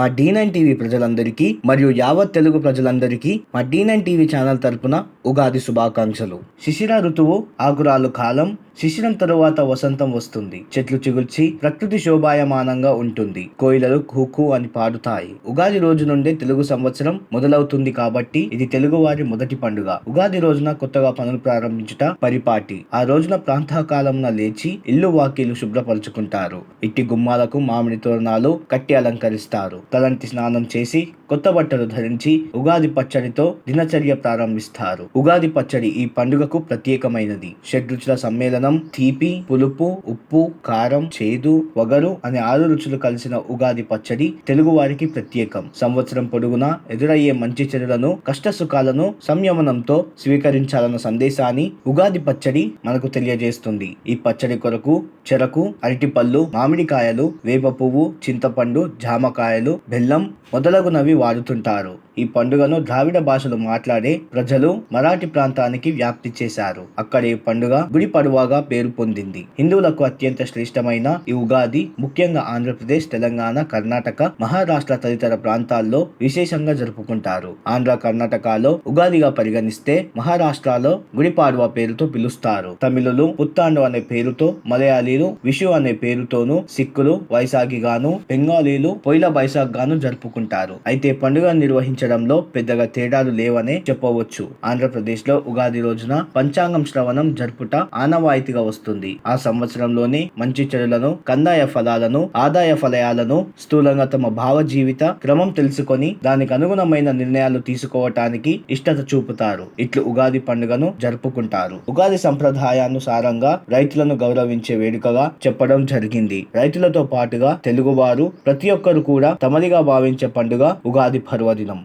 మా D nine TV ప్రజలందరికీ మరియు యావత్ తెలుగు ప్రజలందరికీ మా డి నైన్ టీవీ ఛానల్ తరపున ఉగాది శుభాకాంక్షలు. శిశిర ఋతువు ఆకురాలు కాలం శిశిరం తరువాత వసంతం వస్తుంది. చెట్లు చిగుల్చి ప్రకృతి శోభాయమానంగా ఉంటుంది. కోయిలలు కుహు అని పాడుతాయి. ఉగాది రోజు నుండే తెలుగు సంవత్సరం మొదలవుతుంది కాబట్టి ఇది తెలుగు వారి మొదటి పండుగ. ఉగాది రోజున కొత్తగా పనులు ప్రారంభించుట పరిపాటి. ఆ రోజున ప్రాంతకాలంన లేచి ఇల్లు వాకిలు శుభ్రపరుచుకుంటారు. ఇట్టి గుమ్మాలకు మామిడి తోరణాలు కట్టి అలంకరిస్తారు. తలంటి స్నానం చేసి కొత్త బట్టలు ధరించి ఉగాది పచ్చడితో దినచర్య ప్రారంభిస్తారు. ఉగాది పచ్చడి ఈ పండుగకు ప్రత్యేకమైనది. షడ్రుచుల సమ్మేళనం తీపి పులుపు ఉప్పు కారం చేదు వగరు అనే ఆరు రుచులు కలిసిన ఉగాది పచ్చడి తెలుగు వారికి ప్రత్యేకం. సంవత్సరం పొడుగునా ఎదురయ్యే మంచి చెడులను కష్ట సుఖాలను సంయమనంతో స్వీకరించాలన్న సందేశాన్ని ఉగాది పచ్చడి మనకు తెలియజేస్తుంది. ఈ పచ్చడి కొరకు చెరకు అరటిపళ్ళు మామిడికాయలు వేప పువ్వు చింతపండు జామకాయలు బెల్లం మొదలగునవి వాడుతుంటారు. ఈ పండుగను ద్రావిడ భాషలో మాట్లాడే ప్రజలు మరాఠీ ప్రాంతానికి వ్యాప్తి చేశారు. అక్కడ ఈ పండుగ గుడి పడువాగా పేరు పొందింది. హిందువులకు అత్యంత శ్రేష్టమైన ఈ ఉగాది ముఖ్యంగా ఆంధ్రప్రదేశ్ తెలంగాణ కర్ణాటక మహారాష్ట్ర తదితర ప్రాంతాల్లో విశేషంగా జరుపుకుంటారు. ఆంధ్ర కర్ణాటకలో ఉగాదిగా పరిగణిస్తే మహారాష్ట్రలో గుడిపాడువ పేరుతో పిలుస్తారు. తమిళులు పుత్తాండు అనే పేరుతో మలయాళీలు విషు అనే పేరుతోనూ సిక్కులు వైశాఖి గాను బెంగాలీలు పొయిల బైశాఖ్ గాను జరుపుకుంటారు. అయితే పండుగ నిర్వహించడంలో పెద్దగా తేడాలు లేవనే చెప్పవచ్చు. ఆంధ్రప్రదేశ్లో ఉగాది రోజున పంచాంగం శ్రవణం జరుపుట ఆనవాయితీగా వస్తుంది. ఆ సంవత్సరంలోని మంచి చెడులను కందాయ ఫలాలను ఆదాయ ఫలయాలను స్థూలంగా తమ భావ జీవిత క్రమం తెలుసుకొని దానికి అనుగుణమైన నిర్ణయాలు తీసుకోవటానికి ఇష్టత చూపుతారు. ఇట్లు ఉగాది పండుగను జరుపుకుంటారు. ఉగాది సంప్రదాయానుసారంగా రైతులను గౌరవించే వేడుకగా చెప్పడం జరిగింది. రైతులతో పాటుగా తెలుగువారు ప్రతి ఒక్కరు కూడా తమదిగా భావించే పండుగ ఉగాది పర్వదినం.